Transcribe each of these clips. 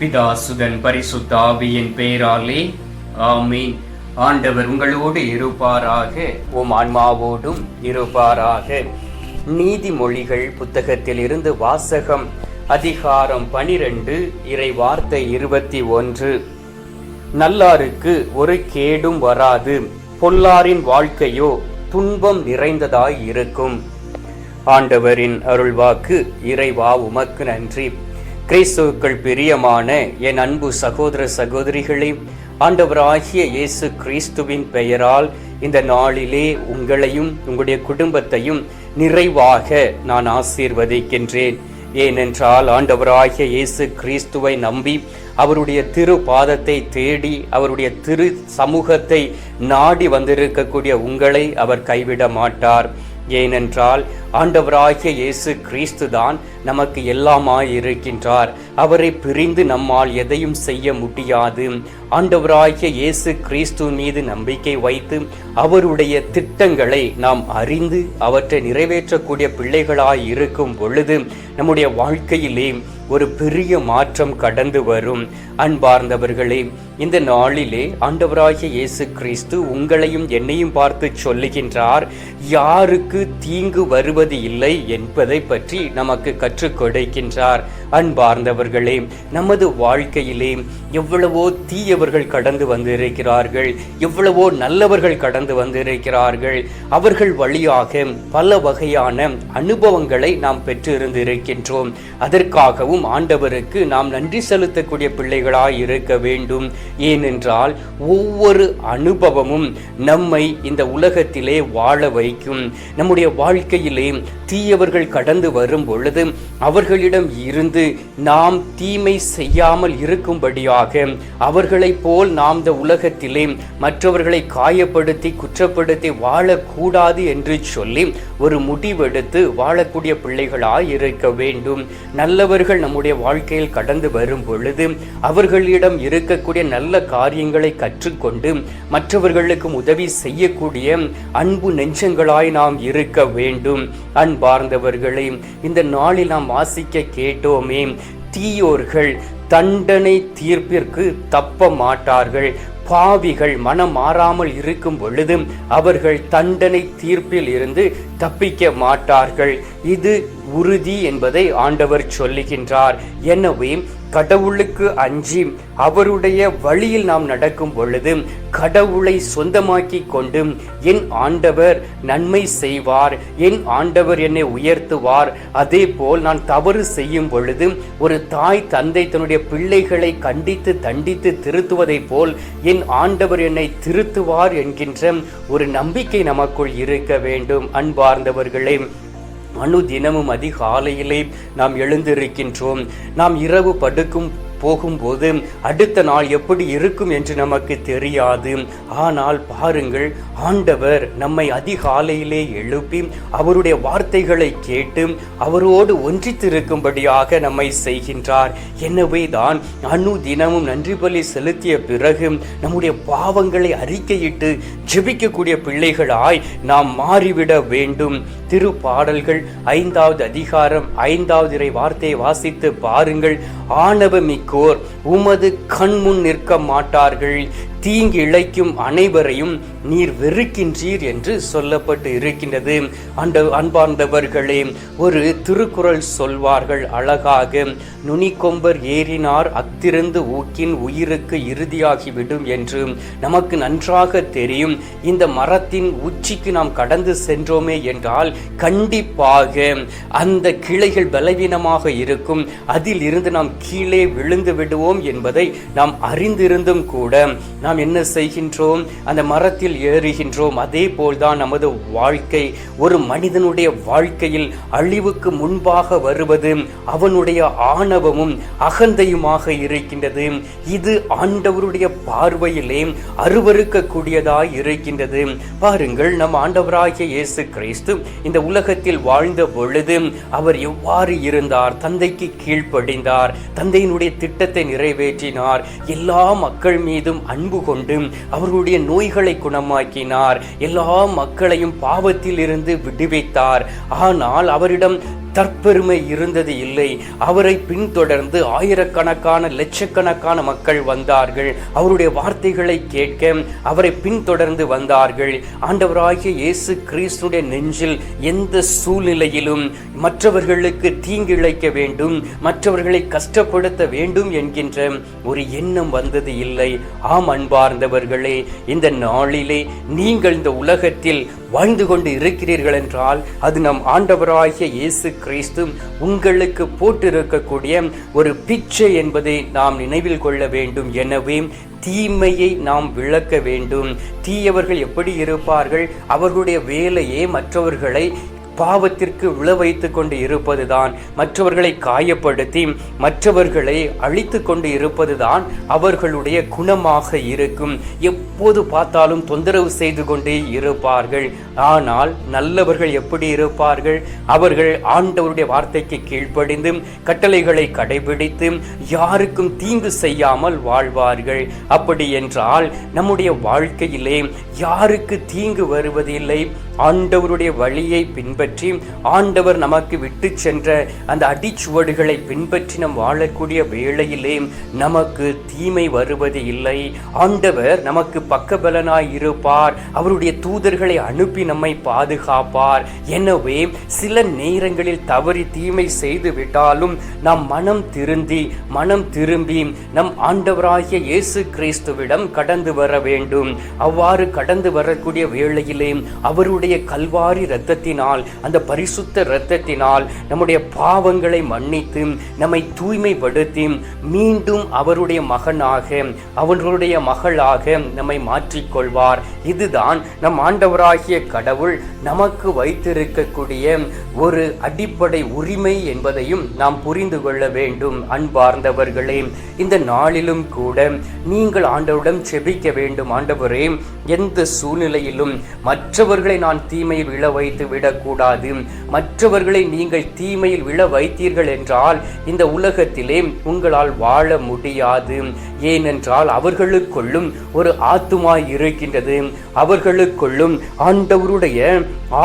பிதாசுதன் பரிசுத்தாவியின் பெயராலே ஆமீன். ஆண்டவர் உங்களோடு இருப்பாராக உம் ஆன்மாவோடும் இருப்பாராக. நீதிமொழிகள் புத்தகத்தில் இருந்து வாசகம் அதிகாரம் பனிரெண்டு இறை வார்த்தை இருபத்தி ஒன்று. நல்லாருக்கு ஒரு கேடும் வராது பொல்லாரின் வாழ்க்கையோ துன்பம் நிறைந்ததாய் இருக்கும். ஆண்டவரின் அருள்வாக்கு இறைவா உமக்கு நன்றி. கிறிஸ்துவுக்கள் பிரியமான என் அன்பு சகோதர சகோதரிகளே ஆண்டவராகிய இயேசு கிறிஸ்துவின் பெயரால் இந்த நாளிலே உங்களையும் உங்களுடைய குடும்பத்தையும் நிறைவாக நான் ஆசீர்வதிக்கின்றேன். ஏனென்றால் ஆண்டவராகிய இயேசு கிறிஸ்துவை நம்பி அவருடைய திரு பாதத்தை தேடி அவருடைய திரு சமூகத்தை நாடி வந்திருக்கக்கூடிய உங்களை அவர் கைவிட மாட்டார். ஏனென்றால் ஆண்டவராகிய இயேசு கிறிஸ்து தான் நமக்கு எல்லாமாய் இருக்கின்றார் அவரை பிரிந்து நம்மால் எதையும் செய்ய முடியாது. ஆண்டவராகிய இயேசு கிறிஸ்து மீது நம்பிக்கை வைத்து அவருடைய திட்டங்களை நாம் அறிந்து அவற்றை நிறைவேற்றக்கூடிய பிள்ளைகளாய் இருக்கும் பொழுது நம்முடைய வாழ்க்கையிலே ஒரு பெரிய மாற்றம் கடந்து வரும். அன்பார்ந்தவர்களே இந்த நாளிலே ஆண்டவராகிய இயேசு கிறிஸ்து உங்களையும் என்னையும் பார்த்து சொல்லுகின்றார். யாருக்கு தீங்கு வருவது இல்லை என்பதை பற்றி நமக்கு கற்றுக் கொடுக்கின்றார். அன்பார்ந்தவர்களே நமது வாழ்க்கையிலே எவ்வளவோ தீயவர்கள் கடந்து வந்திருக்கிறார்கள் எவ்வளவோ நல்லவர்கள் கடந்து வந்திருக்கிறார்கள். அவர்கள் வழியாக பல வகையான அனுபவங்களை நாம் பெற்றிருந்திருக்கின்றோம். அதற்காகவும் ஆண்டவருக்கு நாம் நன்றி செலுத்தக்கூடிய பிள்ளைகளாய் இருக்க வேண்டும். ஏனென்றால் ஒவ்வொரு அனுபவமும் நம்மை இந்த உலகத்திலே வாழ வைக்கும். நம்முடைய வாழ்க்கையிலே தீயவர்கள் கடந்து வரும் பொழுது அவர்களிடம் இருந்து நாம் தீமை செய்யாமல் இருக்கும்படியாக அவர்களைப் போல் நாம் இந்த உலகத்திலே மற்றவர்களை காயப்படுத்தி குற்றப்படுத்தி வாழக்கூடாது என்று சொல்லி ஒரு முடிவெடுத்து வாழக்கூடிய பிள்ளைகளாய் இருக்க வேண்டும். நல்லவர்கள் நம்முடைய வாழ்க்கையில் கடந்து வரும் பொழுது அவர்களிடம் இருக்கக்கூடிய நல்ல காரியங்களை கற்றுக்கொண்டு மற்றவர்களுக்கு உதவி செய்யக்கூடிய அன்பு நெஞ்சங்களாய் நாம் இருக்க வேண்டும். அன்பார்ந்தவர்களே இந்த நாளில் நாம் வாசிக்க கேட்டோம் தீயோர்கள் தண்டனை தீர்ப்பிற்கு தப்ப மாட்டார்கள். பாவிகள் மனம் மாறாமல் இருக்கும் பொழுது அவர்கள் தண்டனை தீர்ப்பில் இருந்து தப்பிக்க மாட்டார்கள். இது உறுதி என்பதை ஆண்டவர் சொல்லுகின்றார். எனவே கடவுளுக்கு அஞ்சி அவருடைய வழியில் நாம் நடக்கும் பொழுது கடவுளை சொந்தமாக்கி கொண்டு என் ஆண்டவர் நன்மை செய்வார் என் ஆண்டவர் என்னை உயர்த்துவார். அதே போல் நான் தவறு செய்யும் பொழுது ஒரு தாய் தந்தை தன்னுடைய பிள்ளைகளை கண்டித்து தண்டித்து திருத்துவதைப் போல் என் ஆண்டவர் என்னை திருத்துவார் என்கின்ற ஒரு நம்பிக்கை நமக்குள் இருக்க வேண்டும். அன்பார்ந்தவர்களே அணு தினமும் அதிகாலையிலே நாம் எழுந்திருக்கின்றோம். நாம் இரவு படுக்கும் போகும்போது அடுத்த நாள் எப்படி இருக்கும் என்று நமக்கு தெரியாது. ஆனால் பாருங்கள் ஆண்டவர் நம்மை அதிகாலையிலே எழுப்பி அவருடைய வார்த்தைகளை கேட்டு அவரோடு ஒன்றித்திருக்கும்படியாக நம்மை செய்கின்றார். எனவே தான் அணு தினமும் நன்றி பலி செலுத்திய பிறகு நம்முடைய பாவங்களை அறிக்கையிட்டு ஜெபிக்கக்கூடிய பிள்ளைகளாய் நாம் மாறிவிட வேண்டும். திருப்பாடல்கள் ஐந்தாவது அதிகாரம் ஐந்தாவது இறை வார்த்தையை வாசித்து பாருங்கள். நிற்கோர் உமது கண்முன் நிற்க மாட்டார்கள். தீங்கு இழைக்கும் அனைவரையும் நீர் வெறுக்கின்றீர் என்று சொல்லப்பட்டு இருக்கின்றது. அண்ட அன்பார்ந்தவர்களே ஒரு திருக்குறள் சொல்வார்கள் அழகாக நுனிக்கொம்பர் ஏறினார் அத்திருந்து ஊக்கின் உயிருக்கு இறுதியாகிவிடும் என்று. நமக்கு நன்றாக தெரியும் இந்த மரத்தின் உச்சிக்கு நாம் கடந்து சென்றோமே என்றால் கண்டிப்பாக அந்த கிளைகள் பலவீனமாக இருக்கும். அதில் இருந்து நாம் கீழே விழுந்து விடுவோம் என்பதை நாம் அறிந்திருந்தும் கூட நாம் என்ன செய்கின்றோம்? அந்த மரத்தில் ஏறுகின்றோம். அதே போல்தான் நமது வாழ்க்கை. ஒரு மனிதனுடைய வாழ்க்கையில் அழிவுக்கு முன்பாக வருவது அவனுடைய ஆணவமும் அகந்தையுமாக இருக்கின்றது. இது ஆண்டவருடைய பார்வையிலே அருவருக்கக்கூடியதாய் இருக்கின்றது. பாருங்கள் நம் ஆண்டவராகிய இயேசு கிறிஸ்து இந்த உலகத்தில் வாழ்ந்த பொழுது அவர் எவ்வாறு இருந்தார்? தந்தைக்கு கீழ்ப்படிந்தார். தந்தையினுடைய திட்டத்தை நிறைவேற்றினார். எல்லா மக்கள் மீதும் அன்பு கொண்டு அவர்களுடைய நோய்களை குணமாக்கினார். எல்லா மக்களையும் பாவத்தில் இருந்து விடுவித்தார். ஆனால் அவரிடம் தற்பெருமை இருந்தது இல்லை. அவரை பின்தொடர்ந்து ஆயிரக்கணக்கான லட்சக்கணக்கான மக்கள் வந்தார்கள். அவருடைய வார்த்தைகளை கேட்க அவரை பின்தொடர்ந்து வந்தார்கள். ஆண்டவராகிய இயேசு கிறிஸ்துடைய நெஞ்சில் எந்த சூழ்நிலையிலும் மற்றவர்களுக்கு தீங்கிழைக்க வேண்டும் மற்றவர்களை கஷ்டப்படுத்த வேண்டும் என்கின்ற ஒரு எண்ணம் வந்தது இல்லை. ஆம் அன்பார்ந்தவர்களே இந்த நாளிலே நீங்கள் இந்த உலகத்தில் வாழ்ந்து கொண்டு இருக்கிறீர்கள் என்றால் அது நம் ஆண்டவராகிய இயேசு கிறிஸ்து உங்களுக்கு போட்டிருக்கக்கூடிய ஒரு பிச்சை என்பதை நாம் நினைவில் கொள்ள வேண்டும். எனவே தீமையை நாம் விளக்க வேண்டும். தீயவர்கள் எப்படி இருப்பார்கள்? அவர்களுடைய வேலையே மற்றவர்களை பாவத்திற்கு விழ வைத்து கொண்டு இருப்பதுதான். மற்றவர்களை காயப்படுத்தி மற்றவர்களை அழித்து கொண்டு இருப்பதுதான் அவர்களுடைய குணமாக இருக்கும். எப்போது பார்த்தாலும் தொந்தரவு செய்து கொண்டே இருப்பார்கள். ஆனால் நல்லவர்கள் எப்படி இருப்பார்கள்? அவர்கள் ஆண்டவருடைய வார்த்தைக்கு கீழ்ப்படிந்து கட்டளைகளை கடைபிடித்து யாருக்கும் தீங்கு செய்யாமல் வாழ்வார்கள். அப்படி என்றால் நம்முடைய வாழ்க்கையிலே யாருக்கு தீங்கு வருவதில்லை? ஆண்டவருடைய வழியை பின்பற்றி ஆண்டவர் நமக்கு விட்டு சென்ற அந்த அடிச்சுவடுகளை பின்பற்றி நம் வாழக்கூடிய வேளையிலே நமக்கு தீமை வருவது இல்லை. ஆண்டவர் நமக்கு பக்கபலனாய் இருப்பார். அவருடைய தூதர்களை அனுப்பி நம்மை பாதுகாப்பார். எனவே சில நேரங்களில் தவறி தீமை செய்து விட்டாலும் நாம் மனம் திருந்தி மனம் திரும்பி நம் ஆண்டவராகிய இயேசு கிறிஸ்துவிடம் கடந்து வர வேண்டும். அவ்வாறு கடந்து வரக்கூடிய வேளையிலே அவருடைய கல்வாரி இரத்தத்தினால் அந்த பரிசுத்த இரத்தத்தினால் நம்முடைய பாவங்களை மன்னித்து நம்மை தூய்மைப்படுத்தி மீண்டும் அவருடைய மகனாக அவர்களுடைய மகளாக நம்மை மாற்றிக்கொள்வார். இதுதான் நம் ஆண்டவராகிய கடவுள் நமக்கு வைத்திருக்கக்கூடிய ஒரு அடிப்படை உரிமை என்பதையும் நாம் புரிந்து கொள்ள வேண்டும் அன்பார்ந்தவர்களே. இந்த நாளிலும் கூட நீங்கள் ஆண்டவரிடம் செபிக்க வேண்டும் ஆண்டவரே. எந்த சூழ்நிலையிலும் மற்றவர்களை நான் தீமையில் விழ வைத்து விடக்கூடாது. மற்றவர்களை நீங்கள் தீமையில் விழ வைத்தீர்கள் என்றால் இந்த உலகத்திலே உங்களால் வாழ முடியாது. ஏனென்றால் அவர்களுக்குள்ளும் ஒரு ஆத்துமா இருக்கின்றது. அவர்களுக்குள்ளும் ஆண்டவருடைய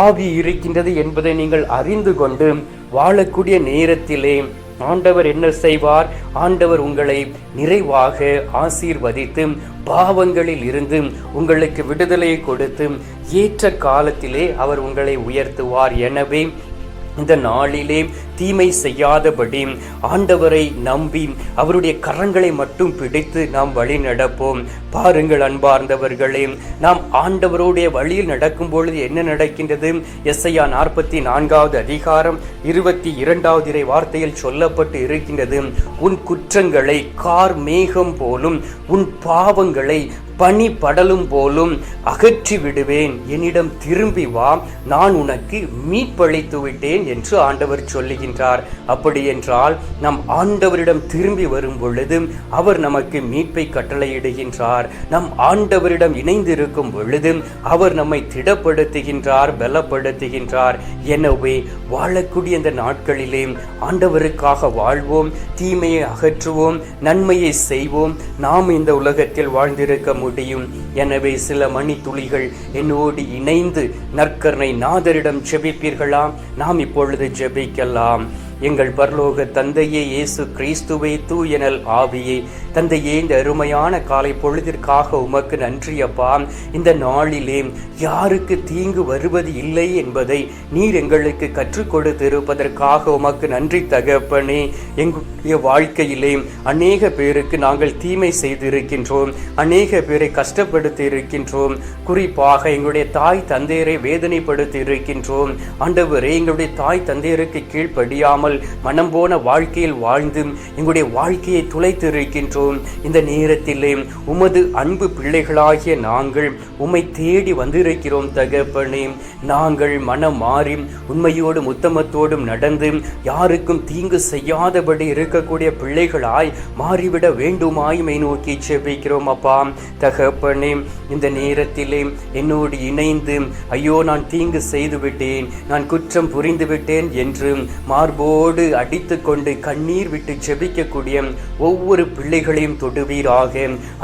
ஆவி இருக்கின்றது என்பதை நீங்கள் அறிந்து கொண்டு வாழக்கூடிய நேரத்திலே ஆண்டவர் என்ன செய்வார்? ஆண்டவர் உங்களை நிறைவாக ஆசீர்வதித்து பாவங்களில் இருந்து உங்களுக்கு விடுதலையை கொடுத்து ஏற்ற காலத்திலே அவர் உங்களை உயர்த்துவார். எனவே இந்த நாளிலே தீமை செய்யாதபடி ஆண்டவரை நம்பி அவருடைய கரங்களை மட்டும் பிடித்து நாம் வழி நடப்போம். பாருங்கள் அன்பார்ந்தவர்களே நாம் ஆண்டவருடைய வழியில் நடக்கும் பொழுது என்ன நடக்கின்றது? எஸ்ஐயா நாற்பத்தி நான்காவது அதிகாரம் இருபத்தி இரண்டாவது இறை வார்த்தையில் சொல்லப்பட்டு இருக்கின்றது உன் குற்றங்களை கார் மேகம் போலும் உன் பாவங்களை பனி படலும் போலும் அகற்றி விடுவேன். என்னிடம் திரும்பி வா நான் உனக்கு மீட்பளித்து விட்டேன் என்று ஆண்டவர் சொல்லுகின்றார். அப்படி என்றால் நம் ஆண்டவரிடம் திரும்பி வரும் பொழுது அவர் நமக்கு மீட்பை கட்டளையிடுகின்றார். நம் ஆண்டவரிடம் இணைந்திருக்கும் பொழுது அவர் நம்மை திடப்படுத்துகின்றார் பலப்படுத்துகின்றார். எனவே வாழக்கூடிய இந்த நாட்களிலே ஆண்டவருக்காக வாழ்வோம் தீமையை அகற்றுவோம் நன்மையை செய்வோம். நாம் இந்த உலகத்தில் வாழ்ந்திருக்க முடியும். எனவே சில மணித்துளிகள் என்னோடு இணைந்து நற்கர்ணை நாதரிடம் ஜெபிப்பீர்களாம் நாம் இப்பொழுது ஜெபிக்கலாம். எங்கள் பரலோக தந்தையே இயேசு கிறிஸ்துவை தூயனல் ஆவியே. தந்தையே இந்த அருமையான காலை பொழுதிற்காக உமக்கு நன்றி அப்பா. இந்த நாளிலே யாருக்கு தீங்கு வருவது இல்லை என்பதை நீர் எங்களுக்கு கற்றுக் கொடுத்திருப்பதற்காக உமக்கு நன்றி தகப்பனே. எங்களுடைய வாழ்க்கையிலே அநேக பேருக்கு நாங்கள் தீமை செய்திருக்கின்றோம். அநேக பேரை கஷ்டப்படுத்தி இருக்கின்றோம் குறிப்பாக எங்களுடைய தாய் தந்தையரை வேதனைப்படுத்தி இருக்கின்றோம் ஆண்டவரே எங்களுடைய தாய் தந்தையருக்கு கீழ்ப்படியாமல் மனம் போன வாழ்க்கையில் வாழ்ந்து எங்களுடைய வாழ்க்கையை துளைத்து இருக்கின்றோம். இந்த நேரத்திலே உமது அன்பு பிள்ளைகளாகிய நாங்கள் உம்மை தேடி வந்திருக்கிறோம் தகப்பனே. நாங்கள் மனம் மாறி உண்மையோடும் உத்தமத்தோடும் நடந்து யாருக்கும் தீங்கு செய்யாதபடி இருக்கக்கூடிய பிள்ளைகளாய் மாறிவிட வேண்டுமாயுமை நோக்கி செபிக்கிறோம் அப்பா. தகப்பனே இந்த நேரத்திலே என்னோடு இணைந்து ஐயோ நான் தீங்கு செய்து விட்டேன் நான் குற்றம் புரிந்து விட்டேன் என்று மார்போ கண்ணீரோடு அடித்துக்கொண்டு கண்ணீர் விட்டு ஜெபிக்கக்கூடிய ஒவ்வொரு பிள்ளைகளையும் தொடுவீராக.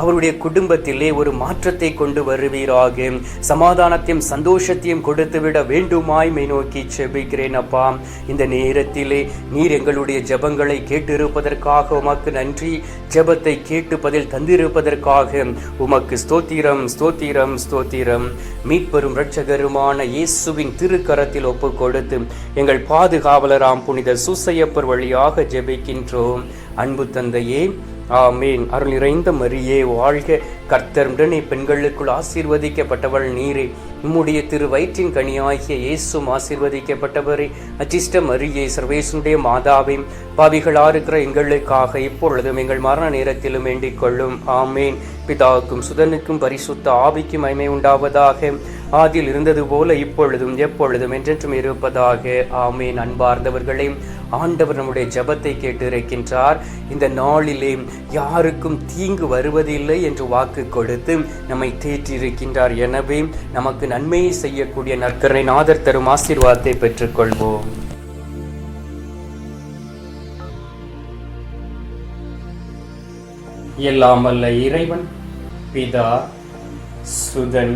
அவருடைய குடும்பத்திலே ஒரு மாற்றத்தை கொண்டு வருவீராக. சமாதானத்தையும் சந்தோஷத்தையும் கொடுத்துவிட வேண்டுமாய் மை நோக்கி செபிக்கிறேன் அப்பா. இந்த நேரத்திலே நீர் எங்களுடைய ஜெபங்களை கேட்டிருப்பதற்காக உமக்கு நன்றி. ஜெபத்தை கேட்டு பதில் தந்திருப்பதற்காக உமக்கு ஸ்தோத்திரம் ஸ்தோத்திரம் ஸ்தோத்திரம். மீட்பெரும் இரட்சகருமான இயேசுவின் திருக்கரத்தில் ஒப்பு கொடுத்து எங்கள் பாதுகாவலராம் புனித சுசையப்பர் வழியாக ஜெபிக்கின்றோம். அன்பு தந்தையே ஆமேன். அருள் நிறைந்த மரியே வாழ்க. கர்த்தருடனே பெண்களுக்குள் ஆசீர்வதிக்கப்பட்டவள் நீரே. உம்முடைய திரு வயிற்றின் கனியாகிய இயேசும் ஆசீர்வதிக்கப்பட்டவரே. அச்சிஷ்ட மரியே சர்வேசுடைய மாதாவையும் பாவிகளா இருக்கிற எங்களுக்காக இப்பொழுதும் எங்கள் மரண நேரத்திலும் வேண்டிக் கொள்ளும். ஆமேன். பிதாவுக்கும் சுதனுக்கும் பரிசுத்த ஆவிக்கும் மகிமை உண்டாவதாக. ஆதியில் இருந்தது போல இப்பொழுதும் எப்பொழுதும் என்றென்றும் இருப்பதாக. ஆமே அன்பார்ந்தவர்களே ஆண்டவர் நம்முடைய ஜெபத்தை கேட்டு இருக்கின்றார் இந்த நாளிலே யாருக்கும் தீங்கு வருவதில்லை என்று வாக்கு கொடுத்து நம்மை தேற்றியிருக்கின்றார் எனவே நமக்கு நன்மையை செய்யக்கூடிய நற்கரை நாதர் தரும் ஆசீர்வாதத்தை பெற்றுக்கொள்வோம். எல்லாம் வல்ல இறைவன் பிதா சுதன்